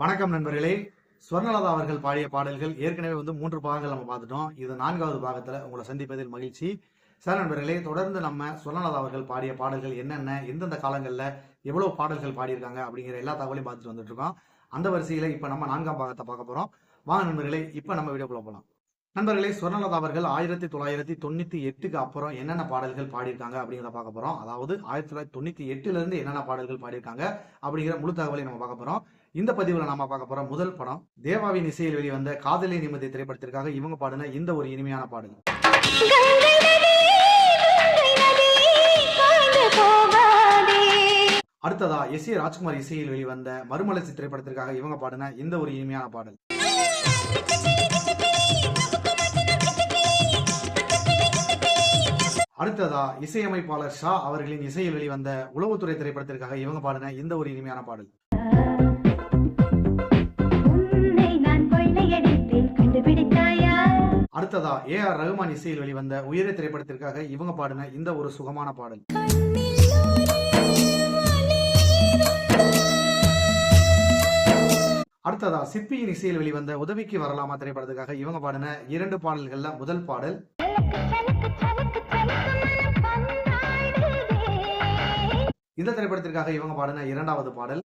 வணக்கம் நண்பர்களே. ஸ்வர்ணலதா அவர்கள் பாடிய பாடல்கள் ஏற்கனவே வந்து மூன்று பாகங்கள் நம்ம பார்த்துட்டோம். இது நான்காவது பாகத்தில் உங்களை சந்திப்பதில் மகிழ்ச்சி. சார் நண்பர்களே தொடர்ந்து நம்ம ஸ்வர்ணலதா அவர்கள் பாடிய பாடல்கள் என்னென்ன எந்தெந்த காலங்களில் எவ்வளோ பாடல்கள் பாடியிருக்காங்க அப்படிங்கிற எல்லா தகவலையும் பார்த்துட்டு வந்துட்டு இருக்கோம் அந்த வரிசையில் இப்போ நம்ம நான்காம் பாகத்தை பார்க்க போகிறோம் வாங்க நண்பர்களே இப்போ நம்ம வீடியோக்குள்ள போகலாம் நண்பர்களே ஸ்வர்ணலதா அவர்கள் ஆயிரத்தி தொள்ளாயிரத்தி தொண்ணூத்தி எட்டுக்கு அப்புறம் என்னென்ன பாடல்கள் பாடியிருக்காங்க அப்படிங்கிறத பார்க்க போறோம். அதாவது ஆயிரத்தி தொள்ளாயிரத்தி தொண்ணூத்தி எட்டுல இருந்து என்னென்ன பாடல்கள் பாடியிருக்காங்க அப்படிங்கிற முழு தகவலை நம்ம பார்க்க போறோம். இந்த பதிவுல நாம பார்க்க போற முதல் படம் தேவாவின் இசையில் வெளிவந்த காதலி நிம்மதி திரைப்படத்திற்காக இவங்க பாடின இந்த ஒரு இனிமையான பாடல். அடுத்ததா எஸ் ஏ ராஜ்குமார் இசையில் வெளிவந்த மறுமலர்ச்சி திரைப்படத்திற்காக இவங்க பாடின இந்த ஒரு இனிமையான பாடல். அடுத்ததா இசையமைப்பாளர் ஷா அவர்களின் இசையில் வெளிவந்த உளவுத்துறை திரைப்படத்திற்காக இவங்க பாடின இந்த ஒரு இனிமையான பாடல். அடுத்ததா ஏ ஆர் ரகுமான் இசையில் வெளிவந்த உயரிய திரைப்படத்திற்காக இவங்க பாடின இந்த ஒரு சுகமான பாடல். அடுத்ததா சிற்பியின் இசையில் வெளிவந்த உதவிக்கு வரலாமா திரைப்படத்துக்காக இவங்க பாடின இரண்டு பாடல்கள்ல முதல் பாடல். இந்த திரைப்படத்திற்காக இவங்க பாடின இரண்டாவது பாடல்.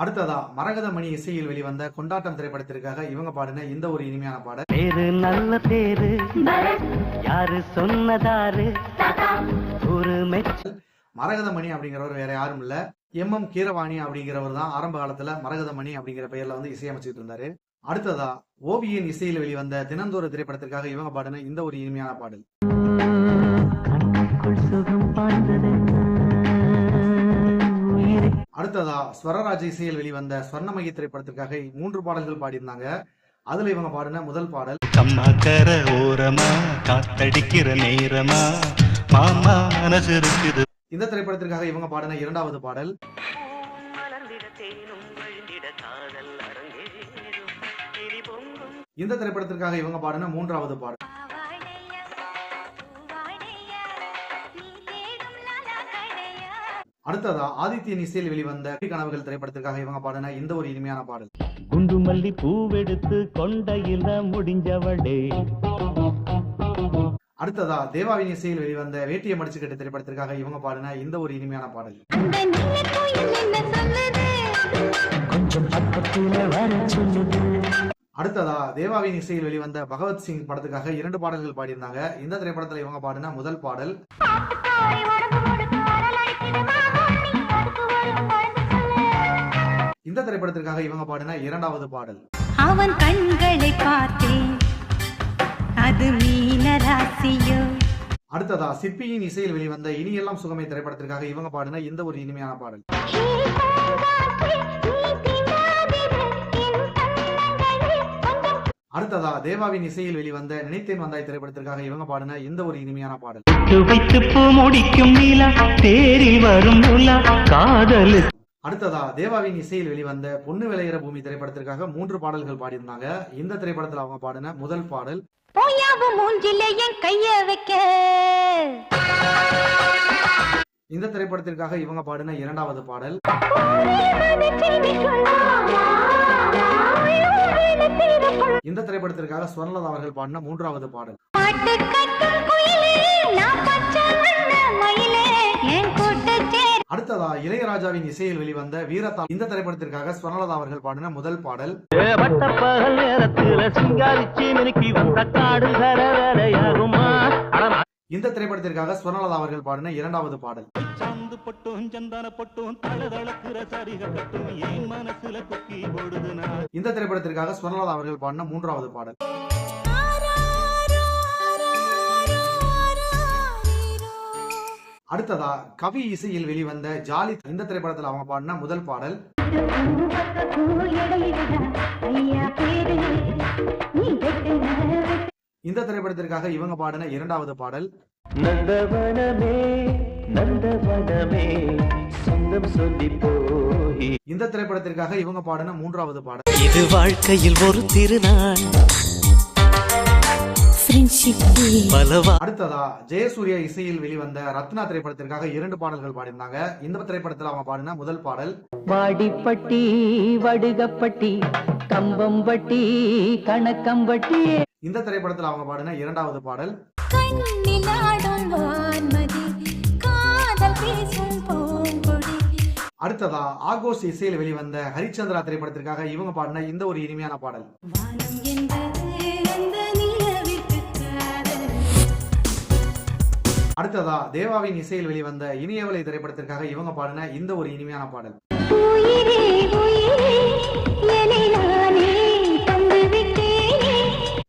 அடுத்ததா மரகதமணி இசையில் வெளிவந்த கொண்டாட்டம் திரைப்படத்திற்காக இவங்க பாடின இந்த ஒரு இனிமையான பாடல். பேரு நல்ல பேரு. யாரு சொன்னதாரு? ஒரு மரகதமணி அப்படிங்கிறவர் வேற யாரும் இல்ல. எம் எம் கீரவாணி அப்படிங்கிறவர் தான் ஆரம்ப காலத்துல மரகதமணி அப்படிங்கிற பெயர்ல வந்து இசையமைச்சிட்டு இருந்தாரு. அடுத்ததா ஓவியன் இசையில் வெளிவந்த தினந்தோறு திரைப்படத்திற்காக இவங்க பாடின இந்த ஒரு இனிமையான பாடல். அடுத்ததா ஸ்வரராஜ் இசையில் வெளிவந்த ஸ்வர்ணமகி திரைப்படத்திற்காக மூன்று பாடல்கள் பாடியிருந்தாங்க. அதுல இவங்க பாடின முதல் பாடல் கம்மாக்கர ஓரமா காத்தடிக்கிற நேரமா மாமா மனசு இருக்குது. இந்த திரைப்படத்திற்காக இவங்க பாடின இரண்டாவது பாடல் இந்த திரைப்படத்திற்காக இவங்க பாடின மூன்றாவது பாடல். அடுத்ததா ஆதித்யன் இசையில் வெளிவந்த கனவுகள் திரைப்படத்திற்காக இவங்க பாடின இந்த ஒரு இனிமையான பாடல். குண்டு மல்லி பூவெடுத்து கொண்டையில முடிஞ்சவளே. அடுத்ததா தேவாவின் இசையில் வெளிவந்த வேட்டியை மடிச்சுக்கட்டு திரைப்படத்திற்காக இவங்க பாடின இந்த ஒரு இனிமையான பாடல். அடுத்ததா தேவாவின் இசையில் வெளிவந்த பகவத் சிங் படத்துக்காக இரண்டு பாடல்கள் பாடியிருந்தாங்க. இந்த திரைப்படத்துல இவங்க பாடின முதல் பாடல். இந்த திரைப்படத்திற்காக இவங்க பாடின இரண்டாவது பாடல். அவன் கண்களை பார்த்தேன் அது மீனராசியோ அடுத்ததா சிற்பியின் இசையில் வெளிவந்த இனியெல்லாம் சுகமை திரைப்படத்திற்காக இவங்க பாடின இந்த ஒரு இனிமையான பாடல். அடுத்ததா தேவாவின் இசையில் வெளிவந்த நினைத்தேன் வந்தாய் திரைப்படத்திற்காக இவங்க பாடின இந்த ஒரு இனிமையான பாடல். வைத்து பூ முடிக்கும் நிலா தேரில் வரும் உலா காதலு அடுத்ததா தேவாவின் இசையில் வெளிவந்த பொண்ணு விளையிற பூமி திரைப்படத்திற்காக மூன்று பாடல்கள் பாடியிருந்தாங்க. இந்த திரைப்படத்தில் அவங்க பாடின முதல் பாடல் கைய வைக்க. இந்த திரைப்படத்திற்காக இவங்க பாடின இரண்டாவது பாடல். இந்த திரைப்படத்திற்காக ஸ்வர்ணலதா அவர்கள் பாடின மூன்றாவது பாடல். அடுத்ததா இளையராஜாவின் இசையில் வெளிவந்த வீரத்தா இந்த திரைப்படத்திற்காக ஸ்வர்ணலதா அவர்கள் பாடின முதல் பாடல். இந்த திரைப்படத்திற்காக ஸ்வர்ணலதா அவர்கள் பாடின இரண்டாவது பாடல். இந்த திரைப்படத்திற்காக ஸ்வர்ணலதா அவர்கள் பாடின மூன்றாவது பாடல். அடுத்ததா கவி இசையில் வெளிவந்த ஜாலி இந்த திரைப்படத்தில் அவங்க பாடின முதல் பாடல். இந்த திரைப்படத்திற்காக இவங்க பாடின இரண்டாவது பாடல். நந்தவனமே நந்தவனமே சொந்தம் சொல்லி போய். இந்த திரைப்படத்திற்காக இவங்க பாடின மூன்றாவது பாடல். இது வாழ்க்கையில் ஒரு திருநாள். அடுத்ததா ஜெயசூர்யா இசையில் வெளிவந்த ரத்னா திரைப்படத்திற்காக இரண்டு பாடல்கள் பாடியிருந்தாங்க. இந்த திரைப்படத்தில் அவங்க பாடின முதல் பாடல் வாடிப்பட்டி வடுகப்பட்டி கம்பம்பட்டி கணக்கம்பட்டி இந்த திரைப்படத்தில் அவங்க பாடின இரண்டாவது பாடல் அடுத்ததா ஆகோஸ் இசையில் வெளிவந்த ஹரிச்சந்திரா திரைப்படத்திற்காக இவங்க பாடின இந்த ஒரு இனிமையான பாடல். அடுத்ததா தேவாவின் இசையில் வெளிவந்த இனியவளை திரைப்படத்திற்காக இவங்க பாடின இந்த ஒரு இனிமையான பாடல்.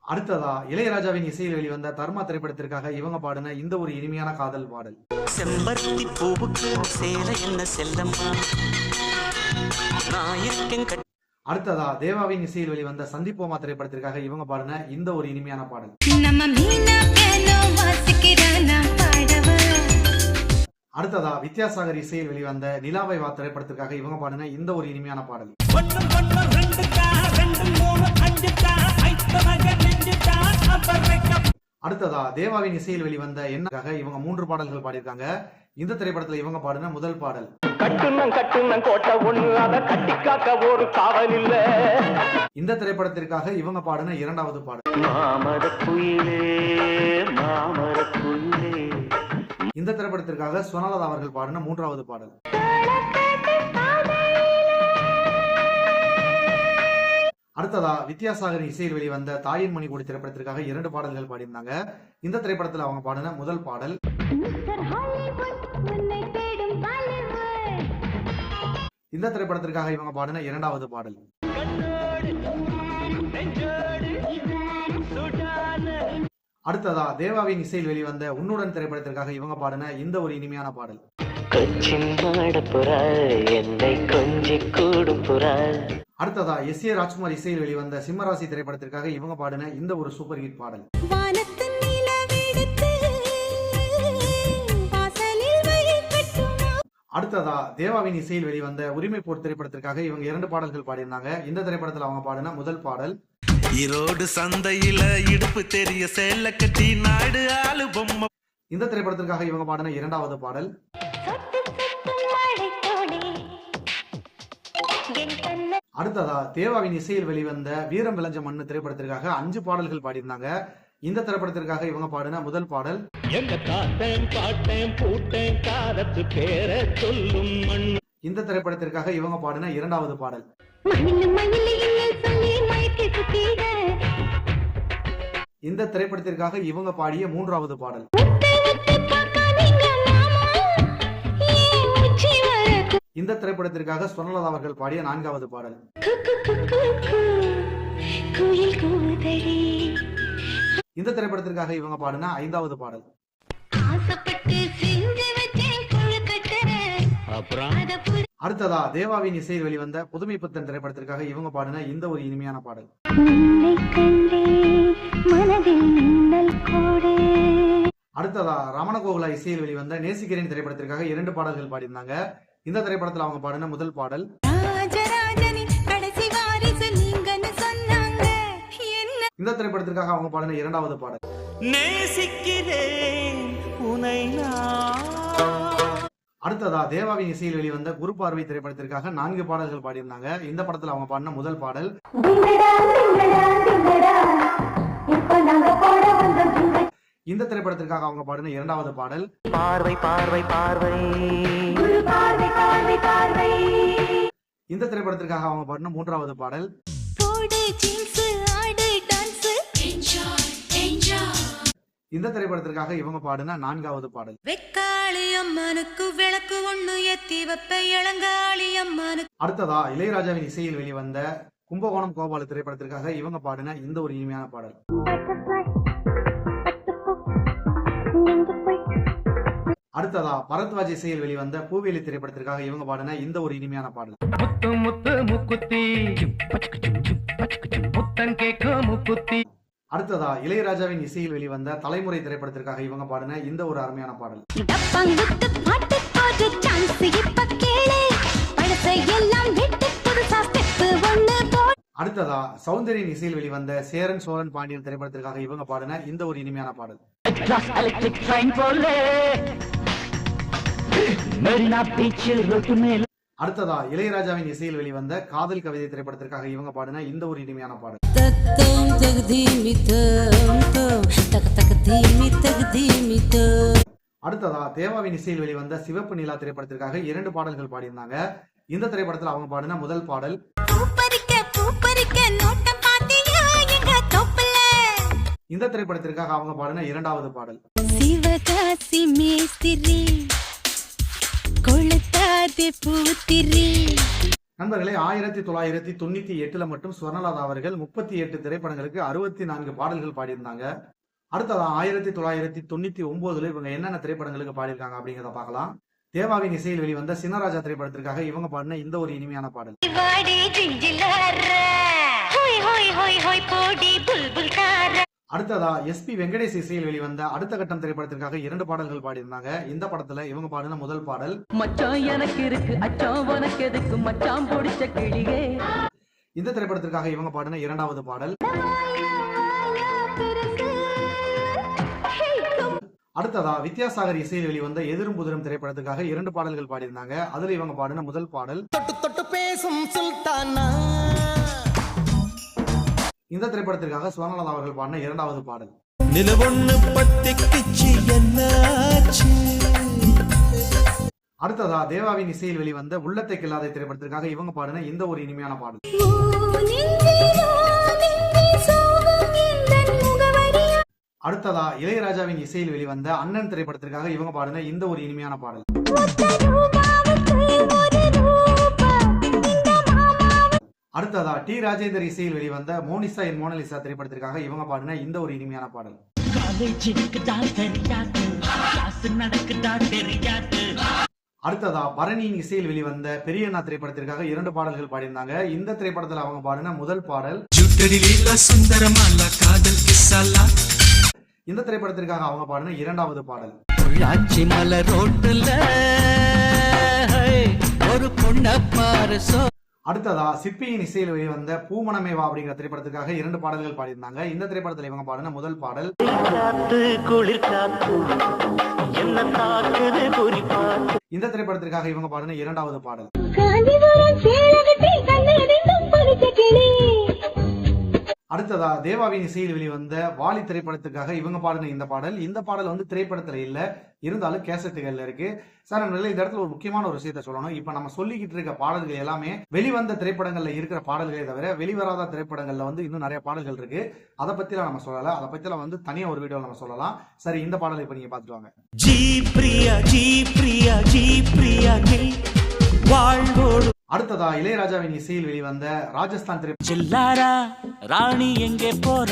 அடுத்ததா இளையராஜாவின் இசையில் வெளிவந்த தர்மா திரைப்படத்திற்காக இவங்க பாடின இந்த ஒரு இனிமையான காதல் பாடல். செம்பருத்தி பூவுக்கு சேலை என்ன செல்லம்மா அடுத்ததா தேவாவின் இசையில் வெளிவந்த சந்திப்போமா திரைப்படத்திற்காக இவங்க பாடின இந்த ஒரு இனிமையான பாடல். அடுத்ததா வித்யாசாகர் இசையில் வெளிவந்த நிலாவை வா திரைப்படத்திற்காக இவங்க பாடின இந்த ஒரு இனிமையான பாடல். அடுத்ததா தேவாவின் இசையில் வெளிவந்த என்னக்காக இவங்க மூன்று பாடல்கள் பாடியிருக்காங்க. இந்த திரைப்படத்துல இவங்க பாடின முதல் பாடல். கட்டுனன் கட்டுனன் கோட்டை ஒண்ணு அத கட்டி காக்க ஒரு காவல் இல்ல. இந்த திரைப்படத்திற்காக இவங்க பாடின இரண்டாவது பாடல். மாமர குயிலே மாமர குயிலே. இந்த திரைப்படத்திற்காக சுவனலதா அவர்கள் பாடின மூன்றாவது பாடல். அடுத்ததா வித்யாசாகர் இசையில் வெளிவந்த தாயின் மணிக்கூடி திரைப்படத்திற்காக இரண்டு பாடல்கள் பாடியிருந்தாங்க. இந்த திரைப்படத்தில் அவங்க பாடின முதல் பாடல். இந்த திரைப்படத்திற்காக இவங்க பாடின இரண்டாவது பாடல். அடுத்ததா தேவாவின் இசையில் வெளிவந்த உன்னுடன் திரைப்படத்திற்காக இவங்க பாடின இந்த ஒரு இனிமையான பாடல். அடுத்ததா எஸ் ஏ ராஜ்குமார் இசையில் வெளிவந்த சிம்மராசி திரைப்படத்திற்காக இவங்க பாடின இந்த ஒரு சூப்பர் ஹிட் பாடல். அடுத்ததா தேவாவின் இசையில் வெளிவந்த உரிமை போர் திரைப்படத்திற்காக இவங்க இரண்டு பாடல்கள் பாடியிருந்தாங்க. இந்த திரைப்படத்தில் அவங்க பாடின முதல் பாடல் ஈரோடு சந்தையில இடுப்பு தெரிய சேல கட்டி நாடு ஆளு பொம்மை. இந்த திரைப்படத்திற்காக இவங்க பாடின இரண்டாவது பாடல். அடுத்ததா தேவாவின் இசையில் வெளிவந்த வீரம் விளைஞ்ச மண்ணு திரைப்படத்திற்காக அஞ்சு பாடல்கள் பாடியிருந்தாங்க. இந்த திரைப்படத்திற்காக இவங்க பாடின முதல் பாடல். எங்க காட்டேன் பாட்டேன் பூட்டேன் காரத்து பேர சொல்லும் மண் இந்த திரைப்படத்திற்காக இவங்க பாடின இரண்டாவது பாடல். இந்த திரைப்படத்திற்காக இவங்க பாடிய மூன்றாவது பாடல். இந்த திரைப்படத்திற்காக சொர்ணலதா அவர்கள் பாடிய நான்காவது பாடல். இந்த திரைப்படத்திற்காக இவங்க பாடின ஐந்தாவது பாடல். ஆசைப்பட்டு செஞ்சு வச்சேன் கொழுக்கட்டை. அப்புறம்? அடுத்ததா தேவாவின் இசையில் வெளிவந்த புதுமை புத்தன் திரைப்படத்திற்காக இவங்க பாடின இந்த ஒரு இனிமையான பாடல். அடுத்ததா ரமணகோகுலா இசையில் வெளிவந்த நேசிக்கிறேன் திரைப்படத்திற்காக இரண்டு பாடல்கள் பாடியிருந்தாங்க. இந்த திரைப்படத்தில் அவங்க பாடின முதல் பாடல். இந்த திரைப்படத்திற்காக அவங்க பாடின இரண்டாவது பாடல். நேசிக்கிறேன் உனை நான். அடுத்ததா தேவாவின் இசையில் வெளிவந்த குரு பார்வை திரைப்படத்திற்காக நான்கு பாடல்கள் பாடியிருந்தாங்க. இந்த படத்தில் அவங்க பாடின முதல் பாடல். இந்த திரைப்படத்திற்காக அவங்க பாடின இரண்டாவது பாடல். பார்வை பார்வை பார்வை. குரு பார்வை பார்வை பார்வை. இந்த திரைப்படத்திற்காக அவங்க பாடின மூன்றாவது பாடல். இந்த திரைப்படத்திற்காக இவங்க பாடின நான்காவது பாடல். வெக்காளி அம்மனுக்கு விளக்கு ஒண்ணு ஏத்தி வைப்ப இளங்காளி அம்மனுக்கு. அடுத்ததா இளையராஜாவின் இசையில் வெளிவந்த கும்பகோணம் கோபால திரைப்படத்திற்காக இவங்க பாடின இந்த ஒரு இனிமையான பாடல். அடுத்ததா பரத்வாஜ் இசையில் வெளிவந்த பூவேலி திரைப்படத்திற்காக இவங்க பாடின இந்த ஒரு இனிமையான பாடல். முத்து முத்து முக்குத்தி முத்தன் கேக்கும் முக்குத்தி. அடுத்ததா இளையராஜாவின் இசையில் வெளிவந்த தலைமுறை திரைப்படத்திற்காக இவங்க பாடின இந்த ஒரு அருமையான பாடல். அடுத்ததா சௌந்தரியின் இசையில் வெளிவந்த சேரன் சோழன் பாண்டியன் திரைப்படத்திற்காக இவங்க பாடின இந்த ஒரு இனிமையான பாடல். எலக்ட்ரிக் ட்ரெயின் போலே. மெரினா பீச்சில் அடுத்ததா இளையராஜாவின் இசையில் வெளிவந்த காதல் கவிதை திரைப்படத்திற்காக இவங்க பாடின இந்த ஒரு இனிமையான பாடல். அடுத்ததா தேவாவின் இசையில் வெளிவந்த சிவப்பு நிலா திரைப்படத்திற்காக இரண்டு பாடல்கள் பாடியிருந்தாங்க. இந்த திரைப்படத்தில் அவங்க பாடின முதல் பாடல். இந்த திரைப்படத்திற்காக அவங்க பாடின இரண்டாவது பாடல். கொளுத்தாதே பூத்திரி. நண்பர்களே ஆயிரத்தி தொள்ளாயிரத்தி தொண்ணூத்தி எட்டுல மட்டும் ஸ்வர்ணலதா அவர்கள் முப்பத்தி எட்டு திரைப்படங்களுக்கு அறுபத்தி நான்கு பாடல்கள் பாடியிருந்தாங்க. அடுத்ததா ஆயிரத்தி தொள்ளாயிரத்தி தொண்ணூத்தி ஒன்பதுல இவங்க என்னென்ன திரைப்படங்களுக்கு பாடியிருக்காங்க அப்படிங்கிறத பார்க்கலாம். தேவாவின் இசையில் வெளிவந்த சின்னராஜா திரைப்படத்திற்காக இவங்க பாடின இந்த ஒரு இனிமையான பாடல். அடுத்ததா எஸ்பி வெங்கடேஷ் இசையில் வெளிவந்த அடுத்த கட்டம் திரைப்படத்திற்காக இரண்டு பாடல்கள் பாடியிருந்தாங்க. இந்த படத்துல இவங்க பாடின முதல் பாடல் மச்சான் எனக்கு இருக்கு. அச்சான் உனக்கு எதுக்கு? மச்சான் பிடிச்ச கிளியே. இந்த திரைப்படத்திற்காக இவங்க பாடின இரண்டாவது பாடல். அடுத்ததா வித்யாசாகர் இசையில் வெளிவந்த எதிரும் புதிரும் திரைப்படத்துக்காக இரண்டு பாடல்கள் பாடியிருந்தாங்க. அதுல இவங்க பாடின முதல் பாடல் தொட்டு தொட்டு பேசும் சுல்தானா? இந்த திரைப்படத்திற்காக சுவர்ணலதா அவர்கள் பாடின இரண்டாவது பாடல். நிலவொன்னு பத்திக்குச்சு என்னாச்சு? அடுத்ததா தேவாவின் இசையில் வெளிவந்த உள்ளத்தை கில்லாத திரைப்படத்திற்காக இவங்க பாடின இந்த ஒரு இனிமையான பாடல். அடுத்ததா இளையராஜாவின் இசையில் வெளிவந்த அண்ணன் திரைப்படத்திற்காக இவங்க பாடின இந்த ஒரு இனிமையான பாடல். அடுத்ததா டி. ராஜேந்தர் இசையில் வெளிவந்த மோனிசா என் மோனலிசா திரைப்படத்திற்காக இவங்க பாடின இந்த ஒரு இனிமையான பாடல். அடுத்ததா பரணியின் இசையில் வெளிவந்த பெரியண்ணா திரைப்படத்திற்காக இரண்டு பாடல்கள் பாடியிருந்தாங்க. இந்த திரைப்படத்தில் அவங்க பாடின முதல் பாடல் இந்த திரைப்படத்திற்காக அவங்க பாடின இரண்டாவது பாடல். பொள்ளாச்சி மலை ரோட்டுல ஒரு பொண்ண பாரு சோ அடுத்ததா சிற்பியின் இசையில் வெளிவந்த பூமணமேவா அப்படிங்கிற திரைப்படத்திற்காக இரண்டு பாடல்கள் பாடியிருந்தாங்க. இந்த திரைப்படத்தில் இவங்க பாடின முதல் பாடல் காத்து குளிர் காத்து என்ன தாக்குது குறிப்பாத்து இந்த திரைப்படத்திற்காக இவங்க பாடின இரண்டாவது பாடல். அடுத்ததா தேவாவின் இசையில் வெளிவந்த வாலி திரைப்படத்துக்காக இவங்க பாடின இந்த பாடல். இந்த பாடல் வந்து திரைப்படத்துல இல்ல. இருந்தாலும் கேசட்டுகள்ல இருக்கு. சார் நம்ம இந்த இடத்துல ஒரு முக்கியமான ஒரு விஷயத்த சொல்லணும். இப்ப நம்ம சொல்லிக்கிட்டு இருக்க பாடல்கள் எல்லாமே வெளிவந்த திரைப்படங்கள்ல இருக்கிற பாடல்களே தவிர வெளிவராத திரைப்படங்கள்ல வந்து இன்னும் நிறைய பாடல்கள் இருக்கு. அதை பத்திலாம் நம்ம சொல்லல. அதை பத்திலாம் வந்து தனியா ஒரு வீடியோ நம்ம சொல்லலாம். சரி இந்த பாடலை இப்ப நீங்க பாத்துட்டு வாங்க. G Priya G Priya G Priya வாழ்வோடு அடுத்ததா இளையராஜாவின் இசையில் வெளிவந்த ராஜஸ்தான் திரைப்படம் ராணி எங்கே போற?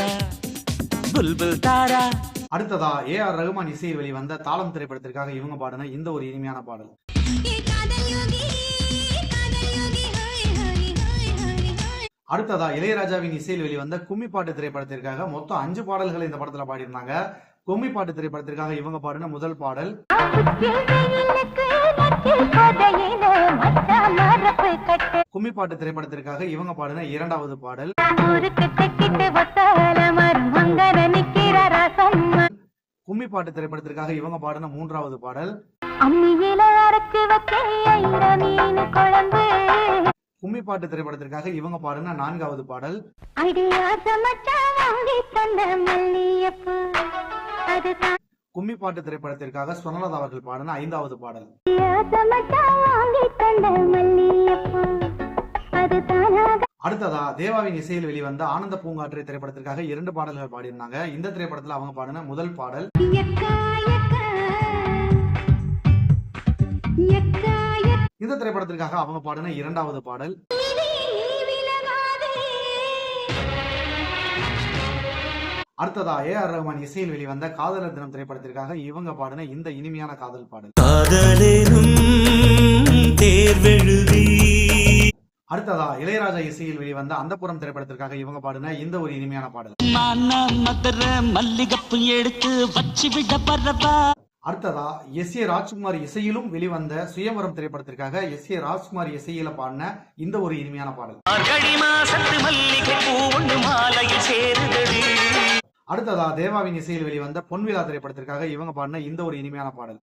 புல்புல் தாரா. அடுத்ததா ஏ ஆர் ரகுமான் இசையில் வெளிவந்த தாளம் திரைப்படத்திற்காக இவங்க பாடின இந்த ஒரு இனிமையான பாடல். அடுத்ததா இளையராஜாவின் இசையில் வெளிவந்த கும்மி பாட்டு திரைப்படத்திற்காக மொத்தம் அஞ்சு பாடல்கள் இந்த படத்துல பாடியிருந்தாங்க. கும்மி பாட்டு திரைப்படத்திற்காக இவங்க பாடின முதல் பாடல் கும்மி பாட்டு திரைப்படத்திற்காக இவங்க பாடின இரண்டாவது பாடல். கும்மி பாட்டு திரைப்படத்திற்காக இவங்க பாடின மூன்றாவது பாடல். கும்மி பாட்டு திரைப்படத்திற்காக இவங்க பாடின நான்காவது பாடல். கும்மி பாட்டு திரைப்படத்திற்காக சுவர்ணலதா அவர்கள் பாடின ஐந்தாவது பாடல். அடுத்ததா தேவாவின் இசையில் வெளிவந்த ஆனந்த பூங்காற்று திரைப்படத்திற்காக இரண்டு பாடல்கள் பாடியிருந்தாங்க. இந்த திரைப்படத்துல அவங்க பாடின முதல் பாடல். இந்த திரைப்படத்திற்காக அவங்க பாடின இரண்டாவது பாடல். அடுத்ததா ஏ ஆர் ரஹ்மான் இசையில் வெளிவந்த காதலர் தினம் திரைப்படத்திற்காக இவங்க பாடின இந்த இனிமையான காதல் பாடல். அடுத்ததா இளையராஜா இசையில் வெளிவந்த அந்தப்புறம் திரைப்படத்திற்காக இவங்க பாடின இந்த ஒரு இனிமையான பாடல். மல்லிகப்பு எடுத்து வச்சு விட அடுத்ததா எஸ் ஏ ராஜ்குமார் இசையிலும் வெளிவந்த சுயம்பரம் திரைப்படத்திற்காக எஸ் ஏ ராஜ்குமார் இசையில பாடின இந்த ஒரு இனிமையான பாடல். அடுத்ததா தேவாவின் இசையில் வெளிவந்த பொன்விழா திரைப்படத்திற்காக இவங்க பாடின இந்த ஒரு இனிமையான பாடல்.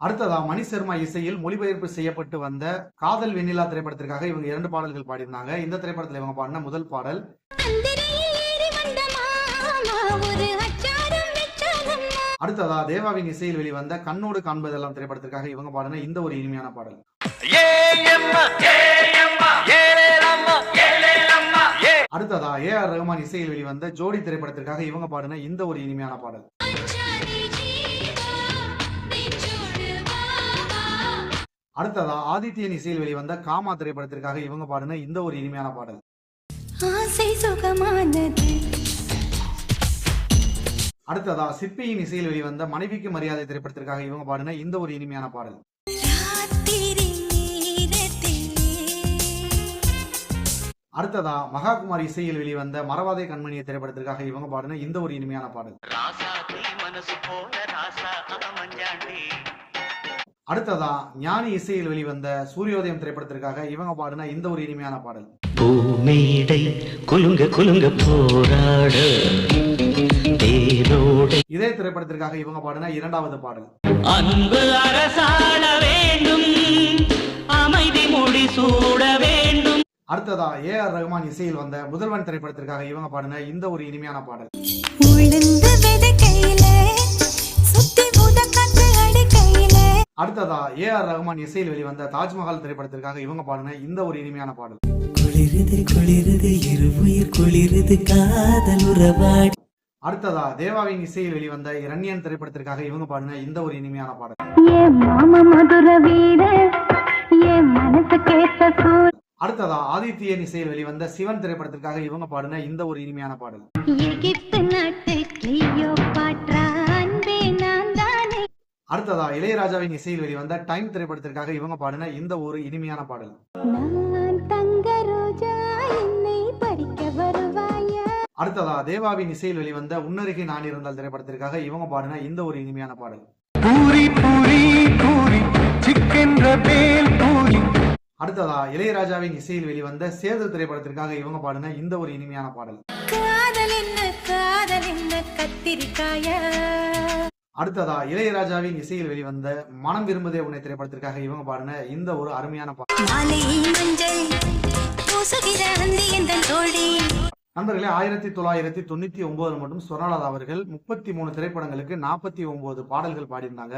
அடுத்ததா மணி சர்மா இசையில் மொழிபெயர்ப்பு செய்யப்பட்டு வந்த காதல் வெண்ணிலா திரைப்படத்திற்காக இவங்க இரண்டு பாடல்கள் பாடியிருந்தாங்க. இந்த திரைப்படத்தில் இவங்க பாடின முதல் பாடல். அடுத்ததா தேவாவின் இசையில் வெளிவந்த கண்ணோடு காண்பதெல்லாம் திரைப்படத்திற்காக இவங்க பாடின இந்த ஒரு இனிமையான பாடல். அடுத்ததா ஏ ஆர் ரஹ்மான் இசையில் வெளிவந்த ஜோடி திரைப்படத்திற்காக இவங்க பாடின இந்த ஒரு இனிமையான பாடல். அடுத்ததா ஆதித்யன் இசையில் வெளிவந்த காமா திரைப்படத்திற்காக இவங்க பாடின இந்த ஒரு இனிமையான பாடல். அடுத்ததா சிற்பியின் இசையில் வெளிவந்த மனைவிக்கு மரியாதை திரைப்படத்திற்காக இவங்க பாடின இந்த ஒரு இனிமையான பாடல். அடுத்ததா மகாகுமார் இசையில் வெளிவந்த மரவாதை கண்மணிய திரைப்படத்திற்காக இவங்க பாடின இந்த ஒரு இனிமையான பாடல். ராசாத்தி மனசு போல ராசா மஞ்சாண்டி அடுத்ததா ஞானி இசையில் வெளிவந்த சூரியோதயம் திரைப்படத்திற்காக இவங்க பாடின இந்த ஒரு இனிமையான பாடல். பூமேடை குலுங்க குலுங்க போராட இதே திரைப்படத்திற்காக இவங்க பாடின இரண்டாவது பாடல். அன்பு அரசாட வேண்டும் அமைதி முடி சூட வேண்டும். அடுத்ததா ஏ ஆர் ரஹ்மான் இசையில் வந்த முதல்வன் திரைப்படத்திற்காக இவங்க பாடின இந்த ஒரு இனிமையான பாடல். அடுத்ததா ஏ ஆர் ரஹ்மான் இசையில் வெளிவந்த தாஜ்மஹால் திரைப்படத்திற்காக இவங்க பாடின இந்த ஒரு இனிமையான பாடல். குளிருது குளிருது இருவுயிர் குளிருது காதல் உறவாடி. அடுத்ததா தேவாவின் இசையில் வெளிவந்த இரண்யன் திரைப்படத்திற்காக இவங்க பாடின இந்த ஒரு இனிமையான பாடல். அடுத்ததா ஆதித்யன் இசையில் வெளிவந்த சிவன் திரைப்படத்திற்காக இவங்க பாடின இந்த ஒரு இனிமையான பாடல். அடுத்ததா இளையராஜாவின் இசையில் வெளிவந்த டைம் திரைப்படத்திற்காக இவங்க பாடின இந்த ஒரு இனிமையான பாடல். நான் தங்க ரோஜா என்னை பறிக்க வருவாயா? அடுத்ததா தேவாவின் இசையில் வெளிவந்த உன்னருகே நான் இருந்தால் திரைப்படத்திற்காக இவங்க பாடின இந்த ஒரு இனிமையான பாடல். பூரி பூரி பூரி சிக்கென்ற பேல் பூரி. அடுத்ததா இளையராஜாவின் இசையில் வெளிவந்த சேது திரைப்படத்திற்காக இவங்க பாடின இந்த ஒரு இனிமையான பாடல். அடுத்ததா இளையராஜாவின் இசையில் வெளிவந்த மனம் விரும்புதே உன்னை திரைப்படத்திற்காக இவங்க பாடின இந்த ஒரு அருமையான பாடல். நண்பர்களே ஆயிரத்தி தொள்ளாயிரத்தி தொண்ணூத்தி ஒன்பதுல மட்டும் ஸ்வர்ணலதா அவர்கள் முப்பத்தி மூணு திரைப்படங்களுக்கு நாற்பத்தி ஒன்பது பாடல்கள் பாடியிருந்தாங்க.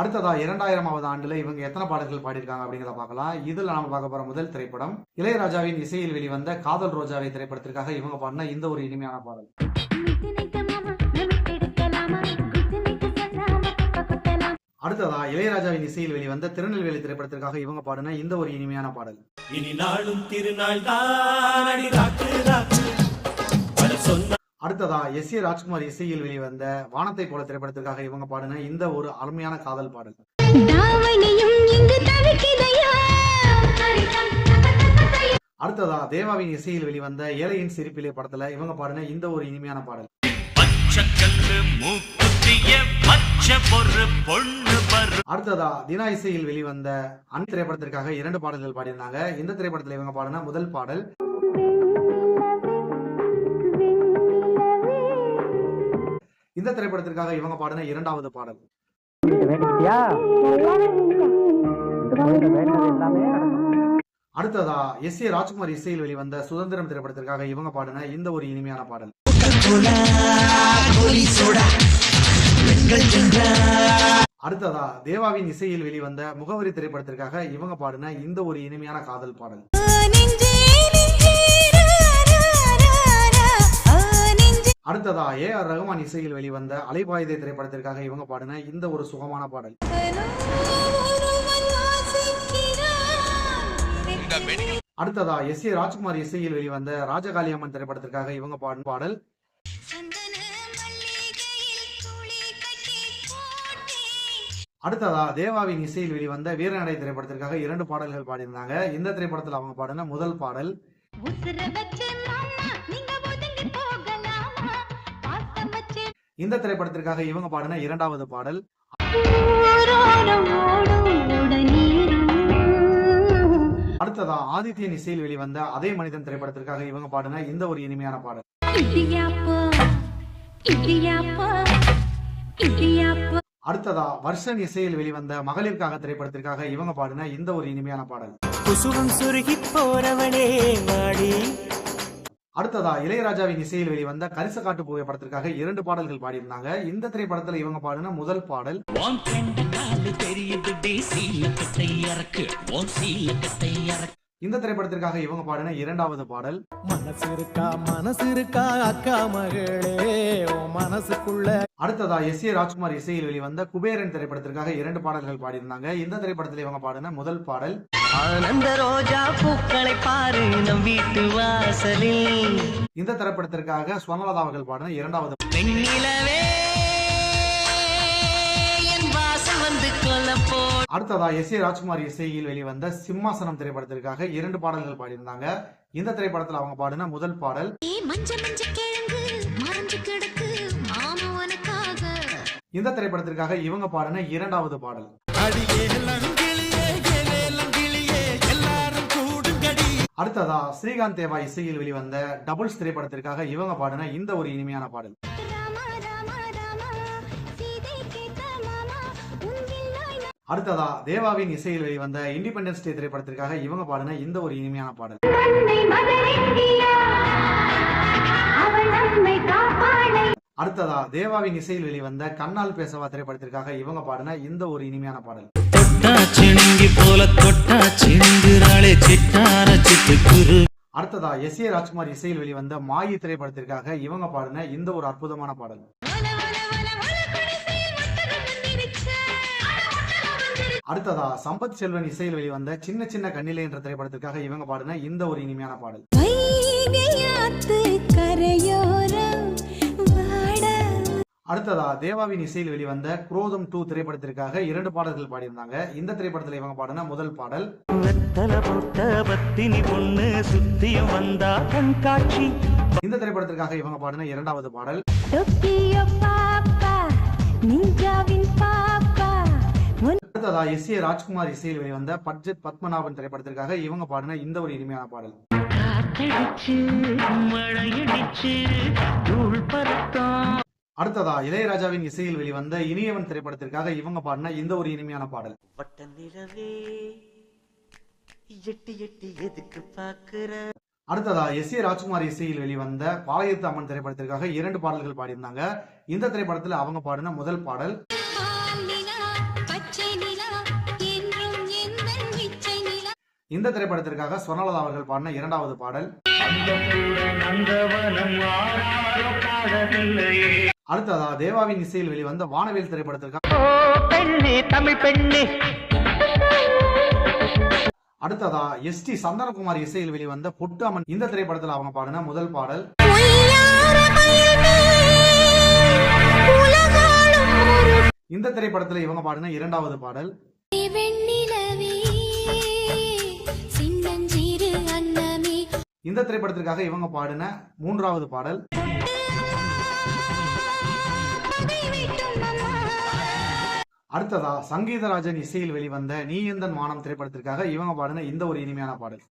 அடுத்ததா இரண்டாயிரமாவது ஆண்டுல இவங்க எத்தனை பாடல்கள் பாடியிருக்காங்க அப்படிங்கிறத பார்க்கலாம். இதுல நாம பார்க்க போற முதல் திரைப்படம் இளையராஜாவின் இசையில் வெளிவந்த காதல் ரோஜாவை திரைப்படத்திற்காக இவங்க பாடின இந்த ஒரு இனிமையான பாடல். அடுத்ததா இளையராஜாவின் இசையில் வெளிவந்த திருநெல்வேலி திரைப்படத்திற்காக இவங்க பாடின இந்த ஒரு இனிமையான பாடல். இனி நாளும் திருநாள் தான் அடுத்ததா எஸ் ஏ ராஜ்குமார் இசையில் வெளிவந்த வானத்தை போல திரைப்படத்திற்காக இவங்க பாடின இந்த ஒரு அருமையான காதல் பாடல். தாவணியும் இங்கு தவிக்கிதையா அடுத்ததா தேவாவின் இசையில் வெளிவந்த ஏழையின் சிரிப்பிலே படத்துல இவங்க பாடின இந்த ஒரு இனிமையான பாடல். அடுத்ததா தினா இசையில் வெளிவந்த அன் திரைப்படத்திற்காக இரண்டு பாடல்கள் பாடியிருந்தாங்க. இந்த திரைப்படத்துல இவங்க பாடின முதல் பாடல். இந்த திரைப்படத்திற்காக இவங்க பாடின இரண்டாவது பாடல். அடுத்ததா எஸ் ஏ ராஜ்குமார் இசையில் வெளிவந்த சுதந்திரம் திரைப்படத்திற்காக இவங்க பாடின இந்த ஒரு இனிமையான பாடல். அடுத்ததா தேவாவின் இசையில் வெளிவந்த முகவரி திரைப்படத்திற்காக இவங்க பாடின இந்த ஒரு இனிமையான காதல் பாடல். அடுத்ததா ஏ ஆர் ரகுமான் இசையில் வெளிவந்த அலைபாயுதே திரைப்படத்திற்காக இவங்க பாடின இந்த ஒரு சுகமான பாடல். அடுத்ததா எஸ் ஏ ராஜ்குமார் இசையில் வெளிவந்த ராஜகாளியம்மன் திரைப்படத்திற்காக இவங்க பாடும் பாடல். அடுத்ததா தேவாவின் இசையில் வெளிவந்த வீரநடை திரைப்படத்திற்காக இரண்டு பாடல்கள் பாடியிருந்தாங்க. இந்த திரைப்படத்தில் அவங்க பாடின முதல் பாடல். இந்த திரைப்படத்திற்காக இவங்க பாடின இரண்டாவது பாடல். அடுத்ததா ஆதித்யன் இசையில் வெளிவந்த அதே மனிதன் திரைப்படத்திற்காக இவங்க பாடின இந்த ஒரு இனிமையான பாடல். அடுத்ததா வர்ஷன் இசையில் வெளிவந்த மகளிருக்காக திரைப்படத்திற்காக இவங்க பாடின இந்த ஒரு இனிமையான பாடல். சுருகி போறவளே வாடி அடுத்ததா இளையராஜாவின் இசையில் வெளிவந்த கரிசக்காட்டு புகை படத்திற்காக இரண்டு பாடல்கள் பாடியிருந்தாங்க. இந்த திரைப்படத்துல இவங்க பாடின முதல் பாடல் தெரியுது இந்த திரைப்படத்திற்காக இவங்க பாடின இரண்டாவது பாடல். மனசு இருக்கா மனசு இருக்கா அக்கா மகளே மனசுக்குள்ள. அடுத்ததா எஸ் ஏ ராஜ்குமார் இசையில் வெளிவந்த குபேரன் திரைப்படத்திற்காக இரண்டு பாடல்கள் பாடியிருந்தாங்க. இந்த திரைப்படத்தில் இவங்க பாடின முதல் பாடல். ஆனந்த ரோஜா பூக்களை பாரு நம் வீட்டு வாசலில். இந்த திரைப்படத்திற்காக ஸ்வர்ணலதா அவர்கள் பாடின இரண்டாவது வெண்ணிலவே அடுத்ததா எஸ் ஏ ராஜ்குமார் இசையில் வெளிவந்த சிம்மாசனம் திரைப்படத்திற்காக இரண்டு பாடல்கள் பாடியிருந்தாங்க. இந்த திரைப்படத்தில் அவங்க பாடின முதல் பாடல் இந்த திரைப்படத்திற்காக இவங்க பாடின இரண்டாவது பாடல். அடுத்ததா ஸ்ரீகாந்த் தேவா இசையில் வெளிவந்த டபுள்ஸ் திரைப்படத்திற்காக இவங்க பாடின இந்த ஒரு இனிமையான பாடல். அடுத்ததா தேவாவின் இசையில் வெளிவந்த இண்டிபெண்டன்ஸ் டே திரைப்படத்திற்காக இவங்க பாடின இந்த ஒரு இனிமையான பாடல். அடுத்ததா தேவாவின் இசையில் வெளிவந்த கண்ணால் பேசவா திரைப்படத்திற்காக இவங்க பாடின இந்த ஒரு இனிமையான பாடல். அடுத்ததா எஸ் ஏ ராஜ்குமார் இசையில் வெளிவந்த மாயி திரைப்படத்திற்காக இவங்க பாடின இந்த ஒரு அற்புதமான பாடல். அடுத்ததா சம்பத் செல்வன் இசையில் வெளிவந்த சின்ன சின்ன கண்ணிலே என்ற திரைப்படத்திற்காக இவங்க பாடின இந்த ஒரு இனிமையான பாடல். வைகையாத்து கரையோரம் வாட. அடுத்ததா தேவாவின் இசையில் வெளிவந்த குரோதம் டூ திரைப்படத்திற்காக இரண்டு பாடல்கள் பாடியிருந்தாங்க. இந்த திரைப்படத்தில் இவங்க பாடின முதல் பாடல். இந்த திரைப்படத்திற்காக இவங்க பாடின இரண்டாவது பாடல். அடுத்ததா எஸ் ஏ ராஜ்குமார் இசையில் வெளிவந்த பட்ஜெட் பத்மநாபன் திரைப்படத்திற்காக இவங்க பாடின இந்த ஒரு இனிமையான பாடல். அடுத்ததா இளையராஜாவின் இசையில் வெளிவந்த இனியவன் திரைப்படத்திற்காக இவங்க பாடின இந்த ஒரு இனிமையான பாடல். அடுத்ததா எஸ் ஏ ராஜ்குமார் இசையில் வெளிவந்த பாளையத்து அம்மன் திரைப்படத்திற்காக இரண்டு பாடல்கள் பாடியிருந்தாங்க. இந்த திரைப்படத்தில் அவங்க பாடின முதல் பாடல் இந்த திரைப்படத்திற்காக ஸ்வர்ணலதா அவர்கள் பாடின இரண்டாவது பாடல். அடுத்ததா தேவாவின் இசையில் வெளிவந்த வானவேல் திரைப்படத்திற்காக ஓ பெண்ணே தமிழ் பெண்ணே. அடுத்ததா எஸ் டி சந்தனகுமார் இசையில் வெளிவந்த பொட்டு அம்மன் இந்த திரைப்படத்தில் அவங்க பாடின முதல் பாடல் இந்த திரைப்படத்தில் இவங்க பாடின இரண்டாவது பாடல் இந்த திரைப்படத்திற்காக இவங்க பாடின மூன்றாவது பாடல்? அடுத்ததா சங்கீதராஜன் இசையில் வெளிவந்த நீ எந்தன் வானம் திரைப்படத்திற்காக இவங்க பாடின இந்த ஒரு இனிமையான பாடல்.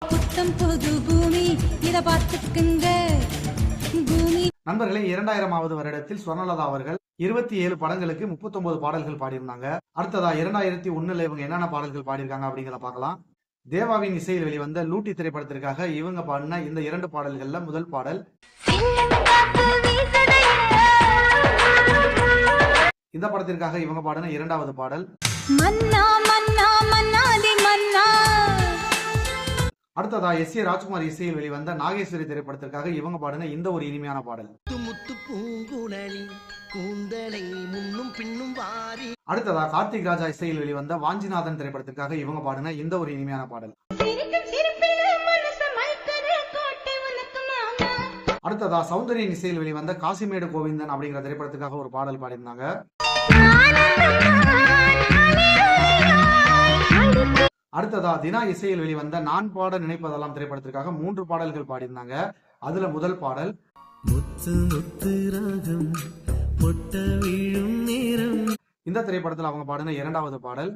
நண்பர்களே இரண்டாயிரமாவது வருடத்தில் ஸ்வர்ணலதா அவர்கள் இருபத்தி ஏழு படங்களுக்கு 39 பாடல்கள் பாடியிருந்தாங்க. அடுத்ததா இரண்டாயிரத்தி ஒண்ணுல இவங்க என்னென்ன பாடல்கள் பாடியிருக்காங்க அப்படிங்கிறத பார்க்கலாம். தேவாவின் இசையில் வெளிவந்த லூட்டி திரைப்படத்திற்காக இவங்க பாடின இந்த இரண்டு பாடல்கள்ல முதல் பாடல். இந்த படத்திற்காக இவங்க பாடின இரண்டாவது பாடல். மன்னா மன்னா மன்னாதி மன்னா அடுத்ததா எஸ் ஏ ராஜ்குமார் இசையில் வெளிவந்த நாகேஸ்வரி திரைப்படத்திற்காக இவங்க பாடின இந்த ஒரு இனிமையான பாடல். அடுத்ததா கார்த்திக் ராஜா இசையில் வெளிவந்த வாஞ்சிநாதன் திரைப்படத்திற்காக இவங்க பாடின இந்த ஒரு இனிமையான பாடல். அடுத்ததா சௌந்தரியன் இசையில் வெளிவந்த காசிமேடு கோவிந்தன் அப்படிங்கிற திரைப்படத்துக்காக ஒரு பாடல் பாடியிருந்தாங்க. அடுத்ததா தினா இசையில் வெளிவந்த நான் பாட நினைப்பதெல்லாம் திரைப்படத்திற்காக மூன்று பாடல்கள் பாடியிருந்தாங்க. அதுல முதல் பாடல் முத்து முத்து ராகம் பொட்ட வீழும் நேரம். இந்த திரைப்படத்தில் அவங்க பாடின இரண்டாவது பாடல்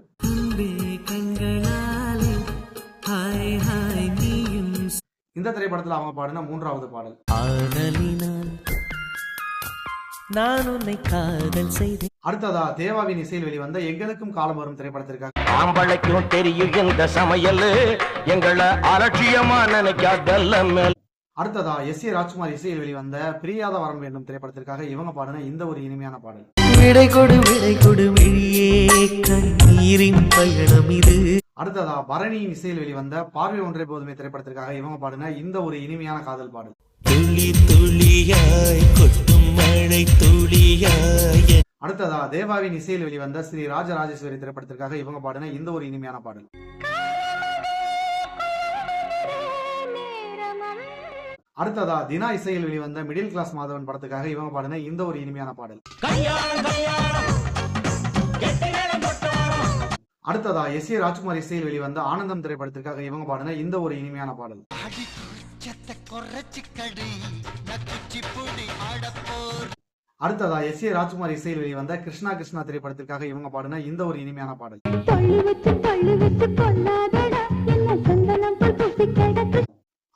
இந்த திரைப்படத்தில் அவங்க பாடின மூன்றாவது பாடல். நான் உன்னை காதல் செய்தேன். அடுத்ததா தேவாவின் இசையில் வெளிவந்த எங்களுக்கும் காலம் வரும் திரைப்படத்திற்காக. ஆம்பளைக்கும் தெரியும் இந்த சமையல் எங்களை அலட்சியமா நினைக்காதல்ல மேல். அடுத்ததா எஸ் ஏ ராஜ்குமார் இசையில் வெளிவந்த பிரியாத வரம் வேண்டும் திரைப்படத்திற்காக இவங்க பாடின இந்த ஒரு இனிமையான பாடல். விடை கொடு விடை கொடு விழியே கண்ணீரின் பயணம் இது. அடுத்ததா பரணியின் இசையில் வெளிவந்த பார்வை ஒன்றை போதுமே திரைப்படத்திற்காக இவங்க பாடின இந்த ஒரு இனிமையான காதல் பாடல். துளி துளியாய் கொட்டும் மழை துளியாய் அடுத்ததா தேவாவின் இசையில் வெளிவந்த ஸ்ரீ ராஜராஜேஸ்வரி திரைப்படத்திற்காக இவங்க பாடின இந்த ஒரு இனிமையான பாடல். அடுத்ததா தினா இசையில் வெளிவந்த மிடில் கிளாஸ் மாதவன் படத்துக்காக இவங்க பாடின இந்த ஒரு இனிமையான பாடல். அடுத்ததா எஸ் ஏ ராஜ்குமார் இசையில் வெளிவந்த ஆனந்தம் திரைப்படத்திற்காக இவங்க பாடின இந்த ஒரு இனிமையான பாடல். அடுத்ததா எஸ் ஏ ராஜ்குமார் இசையில் வெளிவந்த கிருஷ்ணா கிருஷ்ணா திரைப்படத்திற்காக இவங்க பாடின இந்த ஒரு இனிமையான பாடல்.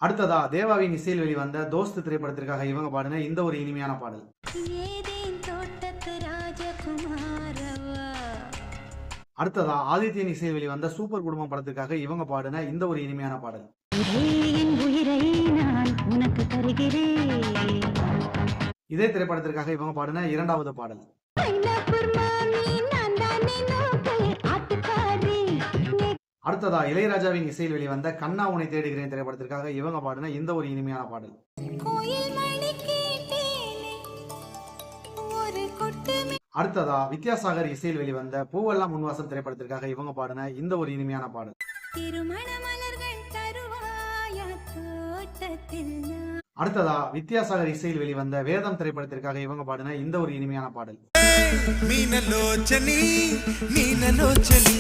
அடுத்ததா தேவாவின் இசையில் வெளிவந்த தோஸ்து திரைப்படத்திற்காக இவங்க பாடின இந்த ஒரு இனிமையான பாடல். அடுத்ததா ஆதித்யன் இசையில் வெளிவந்த சூப்பர் குடும்பம் படத்திற்காக இவங்க பாடின இந்த ஒரு இனிமையான பாடல். என் உயிரை நான் உனக்கு தருகிறேன். இதே திரைப்படத்திற்காக இவங்க பாடின இரண்டாவது பாடல். அடுத்ததா இளையராஜாவின் இசையில் வெளிவந்த கண்ணா உனை தேடுகிறேன் திரைப்படத்திற்காக இவங்க பாடின இந்த ஒரு இனிமையான பாடல். அடுத்ததா வித்யாசாகர் இசையில் வெளிவந்த பூவெல்லாம் முன்வாசல் திரைப்படத்திற்காக இவங்க பாடின இந்த ஒரு இனிமையான பாடல். திருமண மலர்கள் தருவாயா தோட்டத்தில்? அடுத்ததா வித்யாசாகர் இசையில் வெளிவந்த வேதம் திரைப்படத்திற்காக இவங்க பாடின இந்த ஒரு இனிமையான பாடல். மீனலோச்சனி மீனலோச்சனி.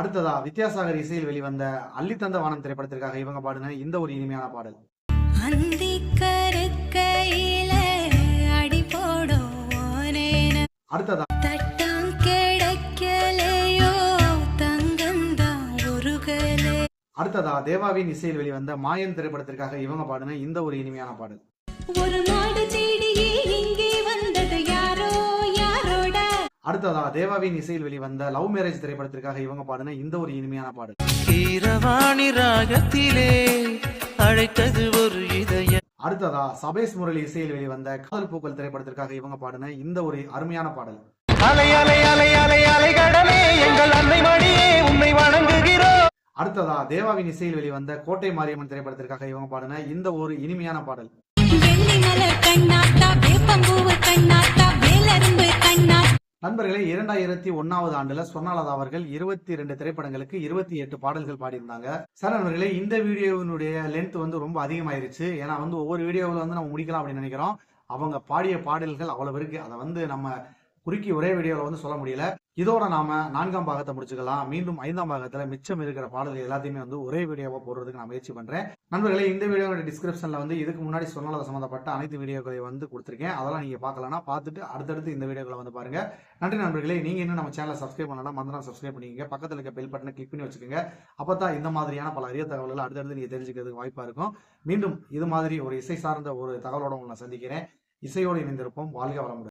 அடுத்ததா வித்யாசாகர் இசையில் வெளிவந்த அள்ளித்தந்த வானம் திரைப்படத்திற்காக இவங்க பாடின இந்த ஒரு இனிமையான பாடல். அடுத்ததா அடுத்ததா தேவாவின் இசையில் வெளிவந்த மாயன் திரைப்படத்திற்காக இவங்க பாடின இந்த ஒரு இனிமையான பாடல். ஒரு மாடு தேடியே இங்கே வந்தது யாரோ யாரோட? அடுத்ததா தேவாவின் இசையில் வெளிவந்த லவ் மேரேஜ் திரைப்படத்திற்காக இவங்க பாடின இந்த ஒரு இனிமையான பாடல். கீரவாணி ராகத்திலே அழைத்தது ஒரு இதயம் அடுத்ததா சபேஷ் முரளி இசையில் வெளிவந்த காதல் பூக்கள் திரைப்படத்திற்காக இவங்க பாடின இந்த ஒரு அருமையான பாடல். அலை அலை அலை அலை அலைகடலே எங்கள் அன்னை மடியே உன்னை வணங்குகிறோம். அடுத்ததா தேவாவின் இசையில் வெளிவந்த கோட்டை மாரியம்மன் திரைப்படத்திற்காக இவங்க பாடின இந்த ஒரு இனிமையான பாடல். நண்பர்களே இரண்டாயிரத்தி ஒன்னாவது ஆண்டுல சொர்ணாலதா அவர்கள் இருபத்தி ரெண்டு திரைப்படங்களுக்கு இருபத்தி எட்டு பாடல்கள் பாடியிருந்தாங்க. சார் நண்பர்களே இந்த வீடியோவினுடைய லென்த் வந்து ரொம்ப அதிகமாயிருச்சு. ஏன்னா வந்து ஒவ்வொரு வீடியோவில் வந்து நம்ம முடிக்கலாம் அப்படின்னு நினைக்கிறோம். அவங்க பாடிய பாடல்கள் அவ்வளவு இருக்கு. அதை வந்து நம்ம குறுக்கி ஒரே வீடியோவில் வந்து சொல்ல முடியல. இதோட நாம நான்காம் பாகத்தை முடிச்சுக்கலாம். மீண்டும் ஐந்தாம் பாகத்துல மிச்சம் இருக்கிற பாடல்கள் எல்லாத்தையுமே வந்து ஒரே வீடியோவா போடுறதுக்கு நான் முயற்சி பண்றேன். நண்பர்களே இந்த வீடியோட டிஸ்கிரிப்ஷன்ல வந்து இதுக்கு முன்னாடி சொன்னதை சம்மந்தப்பட்ட அனைத்து வீடியோக்களையும் வந்து கொடுத்துருக்கேன். அதெல்லாம் நீங்க பார்க்கலன்னா பார்த்துட்டு அடுத்தடுத்து இந்த வீடியோக்களை வந்து பாருங்க. நன்றி நண்பர்களே நீங்க இன்னும் நம்ம சேனலை சப்ஸ்கிரைப் பண்ணலாம் மந்திரம் சப்ஸ்கிரைப் பண்ணிக்கங்க. பக்கத்தில் இருக்க பெல் பட்டனை கிளிக் பண்ணி வச்சுக்கோங்க. அப்போ தான் இந்த மாதிரியான பல அரிய தகவல்கள் அடுத்தடுத்து நீங்க தெரிஞ்சுக்கிறதுக்கு வாய்ப்பா இருக்கும். மீண்டும் இது மாதிரி ஒரு இசை சார்ந்த ஒரு தகவலோட உங்களை நான் சந்திக்கிறேன். இசையோடு இணைந்திருப்போம். வாழ்க வளமுடன்.